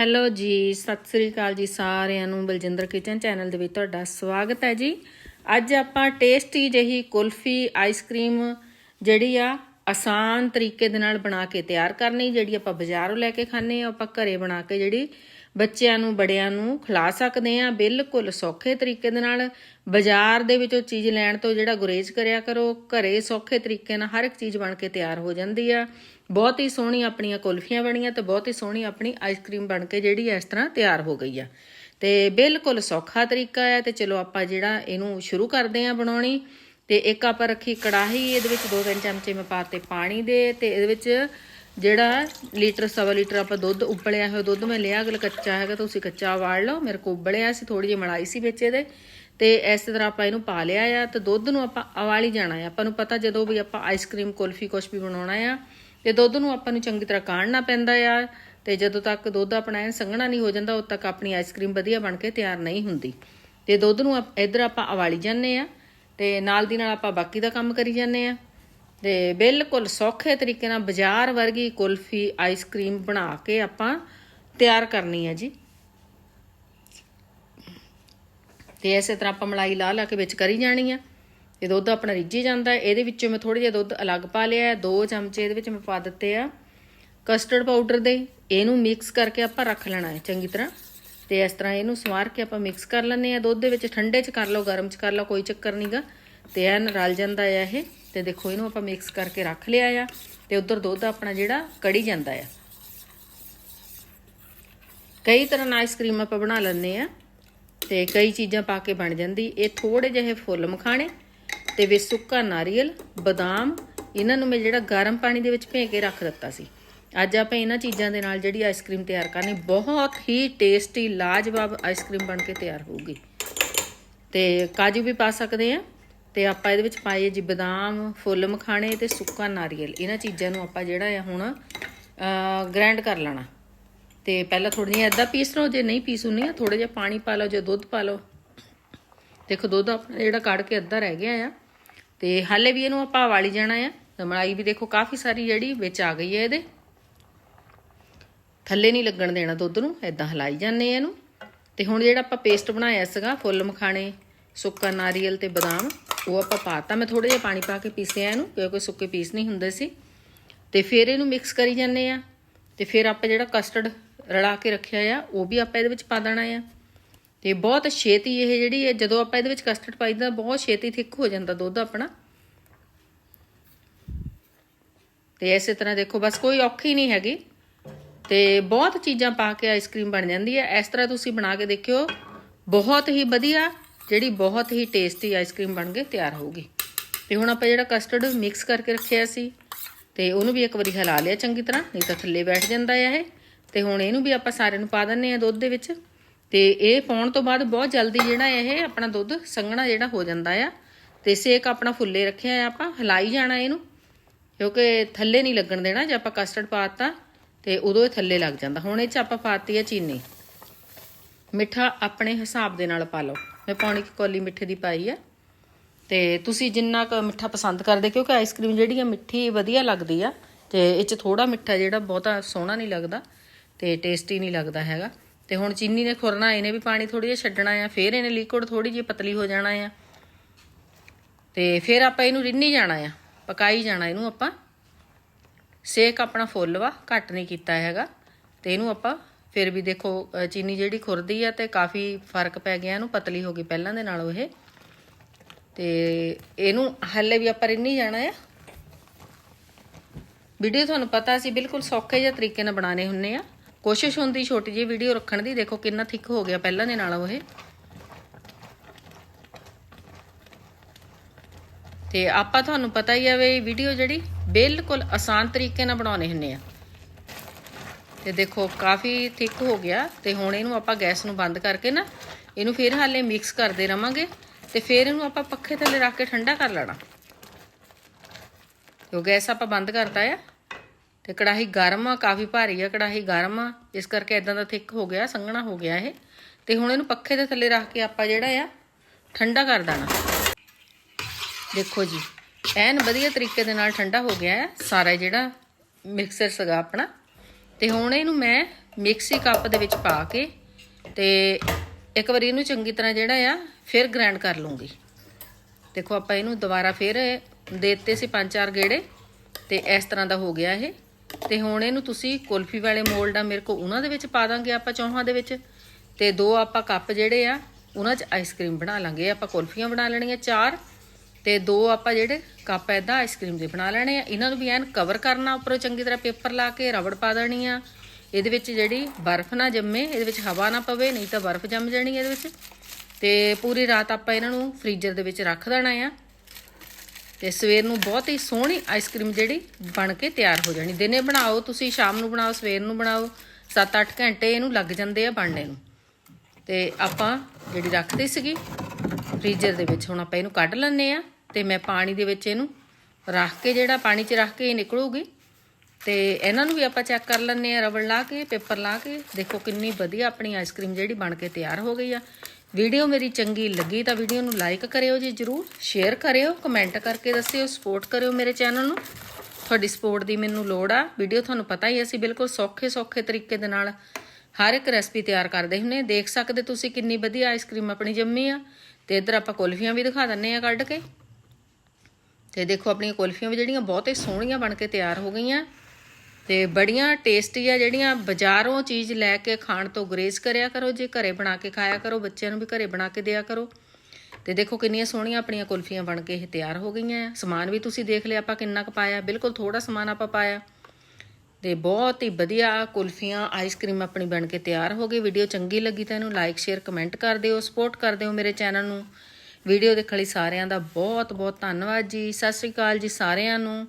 Hello ਜੀ, ਸਤਿ ਸ੍ਰੀ ਅਕਾਲ ਜੀ ਸਾਰਿਆਂ ਨੂੰ ਬਲਜਿੰਦਰ ਕਿਚਨ ਚੈਨਲ ਦੇ ਵਿੱਚ ਤੁਹਾਡਾ ਸਵਾਗਤ ਹੈ ਜੀ। ਅੱਜ ਆਪਾਂ ਟੇਸਟੀ ਜਿਹੀ ਕੁਲਫੀ ਆਈਸਕ੍ਰੀਮ ਜਿਹੜੀ ਆ ਆਸਾਨ ਤਰੀਕੇ ਦੇ ਨਾਲ ਬਣਾ ਕੇ ਤਿਆਰ ਕਰਨੀ, ਜਿਹੜੀ ਆਪਾਂ ਬਾਜ਼ਾਰੋਂ ਲੈ ਕੇ ਖਾਂਦੇ ਆ ਆਪਾਂ ਘਰੇ ਬਣਾ ਕੇ ਜਿਹੜੀ ਬੱਚਿਆਂ ਨੂੰ, ਬੜਿਆਂ ਨੂੰ ਖਿਲਾ ਸਕਦੇ ਆ ਬਿਲਕੁਲ ਸੌਖੇ ਤਰੀਕੇ ਦੇ ਨਾਲ ਬਾਜ਼ਾਰ ਦੇ ਵਿੱਚੋਂ ਚੀਜ਼ ਲੈਣ ਤੋਂ ਜਿਹੜਾ ਗੁਰੇਜ਼ ਕਰਿਆ ਕਰੋ, ਘਰੇ ਸੌਖੇ ਤਰੀਕੇ ਨਾਲ ਹਰ ਇੱਕ ਚੀਜ਼ ਬਣ ਕੇ ਤਿਆਰ ਹੋ ਜਾਂਦੀ ਆ। ਬਹੁਤ ਹੀ ਸੋਹਣੀ ਆਪਣੀਆਂ ਕੁਲਫੀਆਂ ਬਣੀਆਂ ਤੇ ਬਹੁਤ ਹੀ ਸੋਹਣੀ ਆਪਣੀ ਆਈਸਕ੍ਰੀਮ ਬਣ ਕੇ ਜਿਹੜੀ ਇਸ ਤਰ੍ਹਾਂ ਤਿਆਰ ਹੋ ਗਈ ਆ। ਤੇ ਬਿਲਕੁਲ ਸੌਖਾ ਤਰੀਕਾ ਹੈ ਤੇ ਚਲੋ ਆਪਾਂ ਜਿਹੜਾ ਇਹਨੂੰ ਸ਼ੁਰੂ ਕਰਦੇ ਆ ਬਣਾਉਣੀ। ਤੇ ਇੱਕ ਆਪਾਂ ਰੱਖੀ ਕੜਾਹੀ, ਇਹਦੇ ਵਿੱਚ 2-3 ਚਮਚੇ ਮੈਂ ਪਾਤੇ ਪਾਣੀ ਦੇ ਤੇ ਇਹਦੇ ਵਿੱਚ ਜਿਹੜਾ ਲੀਟਰ, ਸਵਾ ਲੀਟਰ ਆਪਾਂ ਦੁੱਧ ਉਬਲਿਆ ਹੋਇਆ, ਦੁੱਧ ਮੈਂ ਲਿਆ, ਅਗਲ ਕੱਚਾ ਹੈਗਾ ਤੁਸੀਂ ਕੱਚਾ ਵਾੜ ਲਓ। ਮੇਰੇ ਕੋਲ ਉਬਲਿਆ ਸੀ ਥੋੜੀ ਜਿਹੀ ਮਲਾਈ ਸੀ ਵਿੱਚ ਇਹਦੇ। ਤੇ ਇਸ ਤਰ੍ਹਾਂ ਆਪਾਂ ਇਹਨੂੰ ਪਾ ਲਿਆ ਆ ਤੇ ਦੁੱਧ ਨੂੰ ਆਪਾਂ ਉਬਾਲੀ ਜਾਣਾ ਆ। ਆਪਾਂ ਨੂੰ ਪਤਾ ਜਦੋਂ ਵੀ ਆਪਾਂ ਆਈਸਕ੍ਰੀਮ ਕੁਲਫੀ ਕੁਛ ਵੀ ਬਣਾਉਣਾ ਆ, ਤੇ ਦੁੱਧ ਨੂੰ ਆਪਾਂ ਨੂੰ ਚੰਗੀ ਤਰ੍ਹਾਂ ਕਾੜਨਾ ਪੈਂਦਾ ਆ। ਤੇ ਜਦੋਂ ਤੱਕ ਦੁੱਧ ਆਪਣਾ ਐਨ ਸੰਘਣਾ ਨਹੀਂ ਹੋ ਜਾਂਦਾ, ਉਦੋਂ ਤੱਕ ਆਪਣੀ ਆਈਸਕ੍ਰੀਮ ਵਧੀਆ ਬਣ ਕੇ ਤਿਆਰ ਨਹੀਂ ਹੁੰਦੀ। ਤੇ ਦੁੱਧ ਨੂੰ ਆਪ- ਇੱਧਰ ਆਪਾਂ ਉਬਾਲੀ ਜਾਂਦੇ ਆ। ਤੇ ਨਾਲ ਦੀ ਨਾਲ ਆਪਾਂ ਬਾਕੀ ਦਾ ਕੰਮ ਕਰੀ ਜਾਂਦੇ ਆ ਤੇ ਬਿਲਕੁਲ ਸੌਖੇ ਤਰੀਕੇ ਨਾਲ ਬਾਜ਼ਾਰ ਵਰਗੀ ਕੁਲਫੀ ਆਈਸਕ੍ਰੀਮ ਬਣਾ ਕੇ ਆਪਾਂ ਤਿਆਰ ਕਰਨੀ ਹੈ ਜੀ। ਤੇ ਇਸੇ ਤਰ੍ਹਾਂ ਆਪਾਂ ਮਲਾਈ ਲਾ ਲਾ ਕੇ ਵਿੱਚ ਕਰੀ ਜਾਣੀ ਆ। ਤੇ ਦੁੱਧ ਆਪਣਾ ਰਿੱਝੀ ਜਾਂਦਾ ਇਹਦੇ ਵਿੱਚੋਂ ਮੈਂ ਥੋੜਾ ਜਿਹਾ ਦੁੱਧ ਅਲੱਗ ਪਾ ਲਿਆ ਦੋ ਚਮਚੇ ਇਹਦੇ ਵਿੱਚ ਮੈਂ ਪਾ ਦਿੱਤੇ ਆ ਕਸਟਰਡ ਪਾਊਡਰ ਦੇ। ਇਹਨੂੰ ਮਿਕਸ ਕਰਕੇ ਆਪਾਂ ਰੱਖ ਲੈਣਾ ਹੈ ਚੰਗੀ ਤਰ੍ਹਾਂ। ਤੇ ਇਸ ਤਰ੍ਹਾਂ ਇਹਨੂੰ ਸਵਾਰ ਕੇ ਆਪਾਂ ਮਿਕਸ ਕਰ ਲੈਂਦੇ ਆ ਦੁੱਧ ਦੇ ਵਿੱਚ ਠੰਡੇ ਚ ਕਰ ਲਓ, ਗਰਮ ਚ ਕਰ ਲਓ, ਕੋਈ ਚੱਕਰ ਨਹੀਂਗਾ ਤੇ ਐਨ ਰਲ ਜਾਂਦਾ ਆ ਇਹ। ਤੇ ਦੇਖੋ, ਇਹਨੂੰ ਆਪਾਂ ਮਿਕਸ ਕਰਕੇ ਰੱਖ ਲਿਆ ਆ ਤੇ ਉਧਰ ਦੁੱਧ ਆਪਣਾ ਜਿਹੜਾ ਕੜੀ ਜਾਂਦਾ ਆ। ਕਈ ਤਰ੍ਹਾਂ ਨਾਲ ਆਈਸਕ੍ਰੀਮ ਆਪਾਂ ਬਣਾ ਲੈਂਦੇ ਆ ਤੇ ਕਈ ਚੀਜ਼ਾਂ ਪਾ ਕੇ ਬਣ ਜਾਂਦੀ। ਇਹ ਥੋੜੇ ਜਿਹੇ ਫੁੱਲ ਮਖਾਣੇ ਤੇ ਵਿੱਚ ਸੁੱਕਾ ਨਾਰੀਅਲ, ਬਦਾਮ, ਇਹਨਾਂ ਨੂੰ ਮੈਂ ਜਿਹੜਾ ਗਰਮ ਪਾਣੀ ਦੇ ਵਿੱਚ ਭੇ ਕੇ ਰੱਖ ਦਿੱਤਾ ਸੀ। ਅੱਜ ਆਪਾਂ ਇਹਨਾਂ ਚੀਜ਼ਾਂ ਦੇ ਨਾਲ ਜਿਹੜੀ ਆਈਸਕ੍ਰੀਮ ਤਿਆਰ ਕਰਨੀ, ਬਹੁਤ ਹੀ ਟੇਸਟੀ ਲਾਜਵਾਬ ਆਈਸਕ੍ਰੀਮ ਬਣ ਕੇ ਤਿਆਰ ਹੋਊਗੀ। ਤੇ ਕਾਜੂ ਵੀ ਪਾ ਸਕਦੇ ਆ ਤੇ ਆਪਾਂ ਇਹਦੇ ਵਿੱਚ ਪਾਏ ਜੀ ਬਦਾਮ, ਫੁੱਲ ਮਖਾਣੇ ਤੇ ਸੁੱਕਾ ਨਾਰੀਅਲ। ਇਹਨਾਂ ਚੀਜ਼ਾਂ ਨੂੰ ਆਪਾਂ ਜਿਹੜਾ ਆ ਹੁਣ ਗ੍ਰਾਈਂਡ ਕਰ ਲੈਣਾ। ਤੇ ਪਹਿਲਾਂ ਥੋੜੀ ਜਿਹੀ ਐਦਾਂ ਪੀਸ ਲਓ, ਜੇ ਨਹੀਂ ਪੀਸੂਨੀ ਆ ਥੋੜਾ ਜਿਹਾ ਪਾਣੀ ਪਾ ਲਓ ਜੇ ਦੁੱਧ ਪਾ ਲਓ। ਦੇਖੋ, ਦੁੱਧ ਆਪਣਾ ਜਿਹੜਾ ਕੱਢ ਕੇ ਅੱਧਾ ਰਹਿ ਗਿਆ ਆ। ਤੇ ਹਾਲੇ ਵੀ ਇਹਨੂੰ ਆਪਾਂ ਵਾਲੀ ਜਾਣਾ ਆ। ਮਲਾਈ ਵੀ ਦੇਖੋ, ਕਾਫੀ ਸਾਰੀ ਜਿਹੜੀ ਵਿੱਚ ਆ ਗਈ ਹੈ ਇਹਦੇ। ਥੱਲੇ ਨਹੀਂ ਲੱਗਣ ਦੇਣਾ ਦੁੱਧ ਨੂੰ ਐਦਾਂ ਹਲਾਈ ਜਾਂਦੇ ਆ ਇਹਨੂੰ। ਤੇ ਹੁਣ ਜਿਹੜਾ ਆਪਾਂ ਪੇਸਟ ਬਣਾਇਆ ਸੀਗਾ, ਫੁੱਲ ਮਖਾਣੇ, ਸੁੱਕਾ ਨਾਰੀਅਲ ਤੇ ਬਦਾਮ, ਉਹ ਆਪਾਂ ਪਾਤਾ। ਮੈਂ ਥੋੜਾ ਜਿਹਾ ਪਾਣੀ ਪਾ ਕੇ ਪੀਸਿਆ ਇਹਨੂੰ, ਕਿਉਂਕਿ ਸੁੱਕੇ ਪੀਸ ਨਹੀਂ ਹੁੰਦੇ ਸੀ। ਤੇ ਫਿਰ ਇਹਨੂੰ ਮਿਕਸ ਕਰੀ ਜਾਂਦੇ ਆ। ਤੇ ਫਿਰ ਆਪਾਂ ਜਿਹੜਾ ਕਸਟਰਡ ਰਲਾ ਕੇ ਰੱਖਿਆ ਆ, ਉਹ ਵੀ ਆਪਾਂ ਇਹਦੇ ਵਿੱਚ ਪਾ ਦੇਣਾ ਆ। ਤੇ ਬਹੁਤ ਛੇਤੀ ਇਹ ਜਿਹੜੀ ਹੈ ਜਦੋਂ ਆਪਾਂ ਇਹਦੇ ਵਿੱਚ ਕਸਟਰਡ ਪਾਈਦਾ ਬਹੁਤ ਛੇਤੀ ਥਿੱਕ ਹੋ ਜਾਂਦਾ ਦੁੱਧ ਆਪਣਾ। ਤੇ ਇਸੇ ਤਰ੍ਹਾਂ ਦੇਖੋ, ਬਸ ਕੋਈ ਔਖੀ ਨਹੀਂ ਹੈਗੀ। ਤੇ ਬਹੁਤ ਚੀਜ਼ਾਂ ਪਾ ਕੇ ਆਈਸਕ੍ਰੀਮ ਬਣ ਜਾਂਦੀ ਹੈ। ਇਸ ਤਰ੍ਹਾਂ ਤੁਸੀਂ ਬਣਾ ਕੇ ਦੇਖਿਓ, ਬਹੁਤ ਹੀ ਵਧੀਆ, ਜਿਹੜੀ ਬਹੁਤ ਹੀ ਟੇਸਟੀ ਆਈਸਕ੍ਰੀਮ ਬਣ ਕੇ ਤਿਆਰ ਹੋਊਗੀ। ਤੇ ਹੁਣ ਆਪਾਂ ਜਿਹੜਾ ਕਸਟਰਡ ਮਿਕਸ ਕਰਕੇ ਰੱਖਿਆ ਸੀ, ਤੇ ਉਹਨੂੰ ਵੀ ਇੱਕ ਵਾਰੀ ਹਿਲਾ ਲਿਆ ਚੰਗੀ ਤਰ੍ਹਾਂ, ਨਹੀਂ ਤਾਂ ਥੱਲੇ ਬੈਠ ਜਾਂਦਾ ਹੈ ਇਹ। ਤੇ ਹੁਣ ਇਹਨੂੰ ਵੀ ਆਪਾਂ ਸਾਰੇ ਨੂੰ ਪਾ ਦਿੰਨੇ ਆ ਦੁੱਧ ਦੇ ਵਿੱਚ। ਤੇ ਇਹ ਪਾਉਣ ਤੋਂ ਬਾਅਦ ਬਹੁਤ ਜਲਦੀ ਜਿਹੜਾ ਇਹ, ਆਪਣਾ ਦੁੱਧ ਸੰਘਣਾ ਜਿਹੜਾ ਹੋ ਜਾਂਦਾ ਆ। ਤੇ ਸੇਕ ਆਪਣਾ ਫੁੱਲੇ ਰੱਖਿਆ ਆ ਆਪਾਂ, ਹਿਲਾਈ ਜਾਣਾ ਇਹਨੂੰ। ਕਿਉਂਕਿ ਥੱਲੇ ਨਹੀਂ ਲੱਗਣ ਦੇਣਾ, ਜੇ ਆਪਾਂ ਕਸਟਰਡ ਪਾਤਾ ਤੇ ਉਦੋਂ ਇਹ ਥੱਲੇ ਲੱਗ ਜਾਂਦਾ। ਹੁਣ ਇਹ ਚ ਆਪਾਂ ਪਾਤੀ ਹੈ ਚੀਨੀ। ਮਿੱਠਾ ਆਪਣੇ ਹਿਸਾਬ ਦੇ ਨਾਲ ਪਾ ਲਓ। ਮੈਂ ਪੌਣੀ ਕਿ ਕੌਲੀ ਮਿੱਠੇ ਦੀ ਪਾਈ ਆ। ਤੇ ਤੁਸੀਂ ਜਿੰਨਾ ਕੁ ਮਿੱਠਾ ਪਸੰਦ ਕਰਦੇ, ਕਿਉਂਕਿ ਆਈਸਕ੍ਰੀਮ ਜਿਹੜੀ ਆ ਮਿੱਠੀ ਵਧੀਆ ਲੱਗਦੀ ਆ। ਤੇ ਇਹ ਚ ਥੋੜਾ ਮਿੱਠਾ ਜਿਹੜਾ ਬਹੁਤਾ ਸੋਹਣਾ ਨਹੀਂ ਲੱਗਦਾ ਤੇ ਟੇਸਟੀ ਨਹੀਂ ਲੱਗਦਾ ਹੈਗਾ। ਤੇ ਹੁਣ ਚੀਨੀ ਨੇ ਖੁਰਨਾ, ਇਹਨੇ ਵੀ ਪਾਣੀ ਥੋੜੀ ਜਿਹਾ ਛੱਡਣਾ ਆ। ਫਿਰ ਇਹਨੇ ਲਿਕੁਇਡ ਥੋੜੀ ਜਿਹੀ ਪਤਲੀ ਹੋ ਜਾਣਾ ਆ। ਤੇ ਫਿਰ ਆਪਾਂ ਇਹਨੂੰ ਰਿੰਨੀ ਜਾਣਾ ਆ। ਪਕਾਈ ਜਾਣਾ ਇਹਨੂੰ ਆਪਾਂ। ਸੇਕ ਆਪਣਾ ਫੁੱਲ ਵਾ, ਘੱਟ ਨਹੀਂ ਕੀਤਾ ਹੈਗਾ। ਤੇ ਇਹਨੂੰ ਆਪਾਂ ਫਿਰ ਵੀ ਦੇਖੋ ਚੀਨੀ ਜਿਹੜੀ ਖੁਰਦੀ ਆ ਤੇ ਕਾਫੀ ਫ਼ਰਕ ਪੈ ਗਿਆ, ਇਹਨੂੰ ਪਤਲੀ ਹੋ ਗਈ ਪਹਿਲਾਂ ਦੇ ਨਾਲੋਂ ਇਹ। ਤੇ ਇਹਨੂੰ ਹੱਲੇ ਵੀ ਆਪਾਂ ਰਿੰਨੀ ਜਾਣਾ ਆ। ਵੀਡੀਓ ਤੁਹਾਨੂੰ ਪਤਾ ਸੀ ਬਿਲਕੁਲ ਸੌਖੇ ਜਿਹੇ ਤਰੀਕੇ ਨਾਲ ਬਣਾਣੇ ਹੁੰਨੇ ਆ। ਕੋਸ਼ਿਸ਼ ਹੁੰਦੀ ਛੋਟੀ ਜਿਹੀ ਵੀਡੀਓ ਰੱਖਣ ਦੀ, ਦੇਖੋ ਕਿੰਨਾ ਥਿੱਕ ਹੋ ਗਿਆ ਪਹਿਲਾਂ ਦੇ ਨਾਲੋਂ ਇਹ। ਤੇ ਆਪਾਂ ਤੁਹਾਨੂੰ ਪਤਾ ਹੀ ਆ ਵੀ ਵੀਡੀਓ ਜਿਹੜੀ ਬਿਲਕੁਲ ਆਸਾਨ ਤਰੀਕੇ ਨਾਲ ਬਣਾਉਣੇ ਹੁੰਨੇ ਆ। ਤੇ ਦੇਖੋ, ਕਾਫੀ ਥਿਕ ਹੋ ਗਿਆ ਤੇ ਹੁਣ ਇਹਨੂੰ ਆਪਾਂ ਗੈਸ ਨੂੰ ਬੰਦ ਕਰਕੇ ਨਾ ਇਹਨੂੰ ਫਿਰ ਹਾਲੇ ਮਿਕਸ ਕਰਦੇ ਰਵਾਂਗੇ ਤੇ ਫਿਰ ਇਹਨੂੰ ਆਪਾਂ ਪੱਖੇ ਥੱਲੇ ਰੱਖ ਕੇ ਠੰਡਾ ਕਰ ਲੈਣਾ। ਕਿਉਂ ਗੈਸ ਆਪਾਂ ਬੰਦ ਕਰਤਾ ਆ ਤੇ ਕੜਾਹੀ ਗਰਮ ਆ, ਕਾਫੀ ਭਾਰੀ ਆ ਕੜਾਹੀ ਗਰਮ ਆ। ਇਸ ਕਰਕੇ ਇਦਾਂ ਦਾ ਥਿਕ ਹੋ ਗਿਆ, ਸੰਘਣਾ ਹੋ ਗਿਆ ਇਹ। ਤੇ ਹੁਣ ਇਹਨੂੰ ਪੱਖੇ ਦੇ ਥੱਲੇ ਰੱਖ ਕੇ ਆਪਾਂ ਜਿਹੜਾ ਆ, ਠੰਡਾ ਕਰ ਦੇਣਾ। ਦੇਖੋ ਜੀ ਐਨ ਵਧੀਆ ਤਰੀਕੇ ਦੇ ਨਾਲ ਠੰਡਾ ਹੋ ਗਿਆ ਹੈ, ਸਾਰਾ ਜਿਹੜਾ ਮਿਕਸਰ ਸੀਗਾ ਆਪਣਾ। ਤੇ ਹੁਣ ਇਹਨੂੰ ਮੈਂ ਮਿਕਸੀ ਕੱਪ ਦੇ ਵਿੱਚ ਪਾ ਕੇ ਤੇ ਇੱਕ ਵਾਰੀ ਇਹਨੂੰ ਚੰਗੀ ਤਰ੍ਹਾਂ ਜਿਹੜਾ ਆ, ਫਿਰ ਗ੍ਰਾਈਂਡ ਕਰ ਲੂੰਗੀ। ਦੇਖੋ ਆਪਾਂ ਇਹਨੂੰ ਦੁਬਾਰਾ ਫਿਰ ਦੇ ਦਿੱਤੇ ਸੀ ਪੰਜ ਚਾਰ ਗੇੜੇ ਤੇ ਇਸ ਤਰ੍ਹਾਂ ਦਾ ਹੋ ਗਿਆ ਇਹ। ਤੇ ਹੁਣ ਇਹਨੂੰ ਤੁਸੀਂ ਕੁਲਫੀ ਵਾਲੇ ਮੋਲਡ ਆ, ਮੇਰੇ ਕੋ ਉਹਨਾਂ ਦੇ ਵਿੱਚ ਪਾ ਦਾਂਗੇ ਆਪਾਂ ਚੌਹਾਂ ਦੇ ਵਿੱਚ। ਤੇ ਦੋ ਆਪਾਂ ਕੱਪ ਜਿਹੜੇ ਆ, ਉਹਨਾਂ 'ਚ ਆਈਸਕ੍ਰੀਮ ਬਣਾ ਲਾਂਗੇ। ਆਪਾਂ ਕੁਲਫੀਆਂ ਬਣਾ ਲੈਣੀਆਂ ਚਾਰ। ਤੇ ਦੋ ਆਪਾਂ ਜਿਹੜੇ ਕੱਪ ਐਦਾਂ ਆਈਸਕ੍ਰੀਮ ਦੇ ਬਣਾ ਲੈਣੇ ਆ। ਇਹਨਾਂ ਨੂੰ ਵੀ ਐਨ ਕਵਰ ਕਰਨਾ ਉੱਪਰੋਂ ਚੰਗੀ ਤਰ੍ਹਾਂ ਪੇਪਰ ਲਾ ਕੇ ਰਬੜ ਪਾ ਦੇਣੀ ਆ। ਇਹਦੇ ਵਿੱਚ ਜਿਹੜੀ ਬਰਫ਼ ਨਾ ਜੰਮੇ, ਇਹਦੇ ਵਿੱਚ ਹਵਾ ਨਾ ਪਵੇ, ਨਹੀਂ ਤਾਂ ਬਰਫ਼ ਜੰਮ ਜਾਣੀ ਇਹਦੇ ਵਿੱਚ। ਤੇ ਪੂਰੀ ਰਾਤ ਆਪਾਂ ਇਹਨਾਂ ਨੂੰ ਫ੍ਰੀਜ਼ਰ ਦੇ ਵਿੱਚ ਰੱਖ ਦੇਣਾ ਆ। ਤੇ ਸਵੇਰ ਨੂੰ ਬਹੁਤ ਹੀ ਸੋਹਣੀ ਆਈਸਕ੍ਰੀਮ ਜਿਹੜੀ ਬਣ ਕੇ ਤਿਆਰ ਹੋ ਜਾਣੀ। ਦਿਨੇ ਬਣਾਓ, ਤੁਸੀਂ ਸ਼ਾਮ ਨੂੰ ਬਣਾਓ, ਸਵੇਰ ਨੂੰ ਬਣਾਓ। 7-8 ਘੰਟੇ ਇਹਨੂੰ ਲੱਗ ਜਾਂਦੇ ਆ ਬਣਨੇ ਨੂੰ। ਤੇ ਆਪਾਂ ਜਿਹੜੀ ਰੱਖਦੀ ਸੀਗੀ ਫ੍ਰੀਜ਼ਰ ਦੇ ਵਿੱਚ ਹੁਣ ਆਪਾਂ ਇਹਨੂੰ ਕੱਢ ਲੈਣੇ ਆ ਤੇ ਮੈਂ ਪਾਣੀ ਦੇ ਵਿੱਚ ਇਹਨੂੰ ਰੱਖ ਕੇ ਜਿਹੜਾ ਪਾਣੀ 'ਚ ਰੱਖ ਕੇ ਇਹ ਨਿਕਲੂਗੀ ਤੇ ਇਹਨਾਂ ਨੂੰ ਵੀ ਆਪਾਂ ਚੈੱਕ ਕਰ ਲੈਣੇ ਆ ਰਬੜ ਲਾ ਕੇ, ਪੇਪਰ ਲਾ ਕੇ। ਦੇਖੋ ਕਿੰਨੀ ਵਧੀਆ ਆਪਣੀ ਆਈਸਕ੍ਰੀਮ ਜਿਹੜੀ ਬਣ ਕੇ ਤਿਆਰ ਹੋ ਗਈ ਆ। ਵੀਡੀਓ ਮੇਰੀ ਚੰਗੀ ਲੱਗੀ ਤਾਂ ਵੀਡੀਓ ਨੂੰ ਲਾਈਕ ਕਰਿਓ ਜੀ, ਜਰੂਰ ਸ਼ੇਅਰ ਕਰਿਓ ਕਮੈਂਟ ਕਰਕੇ ਦੱਸਿਓ ਸਪੋਰਟ ਕਰਿਓ ਮੇਰੇ ਚੈਨਲ ਨੂੰ। ਤੁਹਾਡੀ ਸਪੋਰਟ ਦੀ ਮੈਨੂੰ ਲੋੜ ਆ। ਵੀਡੀਓ ਤੁਹਾਨੂੰ ਪਤਾ ਹੀ ਅਸੀਂ ਬਿਲਕੁਲ ਸੌਖੇ ਸੌਖੇ ਤਰੀਕੇ ਦੇ ਨਾਲ ਹਰ ਇੱਕ ਰੈਸਪੀ ਤਿਆਰ ਕਰਦੇ ਹੁੰਨੇ ਦੇਖ ਸਕਦੇ ਤੁਸੀਂ ਕਿੰਨੀ ਵਧੀਆ ਆਈਸਕ੍ਰੀਮ ਆਪਣੀ ਜੰਮੀ ਆ। ਤੇ ਇੱਧਰ ਆਪਾਂ ਕੁਲਫੀਆਂ ਵੀ ਦਿਖਾ ਦਿੰਨੇ ਆ ਕੱਢ ਕੇ। ਤੇ ਦੇਖੋ ਆਪਣੀਆਂ ਕੁਲਫੀਆਂ ਵੀ ਜਿਹੜੀਆਂ ਬਹੁਤੇ ਸੋਹਣੀਆਂ ਬਣ ਕੇ ਤਿਆਰ ਹੋ ਗਈਆਂ। ਤੇ ਬੜੀਆਂ ਟੇਸਟੀ ਆ ਜਿਹੜੀਆਂ ਬਾਜ਼ਾਰੋਂ ਚੀਜ਼ ਲੈ ਕੇ ਖਾਣ ਤੋਂ ਗਰੇਜ਼ ਕਰਿਆ ਕਰੋ, ਜੇ ਘਰੇ ਬਣਾ ਕੇ ਖਾਇਆ ਕਰੋ, ਬੱਚਿਆਂ ਨੂੰ ਵੀ ਘਰੇ ਬਣਾ ਕੇ ਦਿਆ ਕਰੋ। ਤੇ ਦੇਖੋ ਕਿੰਨੀਆਂ ਸੋਹਣੀਆਂ ਆਪਣੀਆਂ ਕੁਲਫੀਆਂ ਬਣ ਕੇ ਇਹ ਤਿਆਰ ਹੋ ਗਈਆਂ। ਸਮਾਨ ਵੀ ਤੁਸੀਂ ਦੇਖ ਲਿਆ ਆਪਾਂ ਕਿੰਨਾ ਕੁ ਪਾਇਆ, ਬਿਲਕੁਲ ਥੋੜਾ ਸਮਾਨ ਆਪਾਂ ਪਾਇਆ। ਤੇ ਬਹੁਤ ਹੀ ਵਧੀਆ ਕੁਲਫੀਆਂ ਆਈਸਕ੍ਰੀਮ ਆਪਣੀ ਬਣ ਕੇ ਤਿਆਰ ਹੋ ਗਈ। ਵੀਡੀਓ ਚੰਗੀ ਲੱਗੀ ਤਾਂ ਇਹਨੂੰ ਲਾਈਕ ਸ਼ੇਅਰ ਕਮੈਂਟ ਕਰ ਦਿਓ ਸਪੋਰਟ ਕਰ ਦਿਓ ਮੇਰੇ ਚੈਨਲ ਨੂੰ। ਵੀਡੀਓ ਦੇਖਣ ਲਈ ਸਾਰਿਆਂ ਦਾ ਬਹੁਤ ਬਹੁਤ ਧੰਨਵਾਦ ਜੀ। ਸਤਿ ਸ਼੍ਰੀ ਅਕਾਲ ਜੀ ਸਾਰਿਆਂ ਨੂੰ।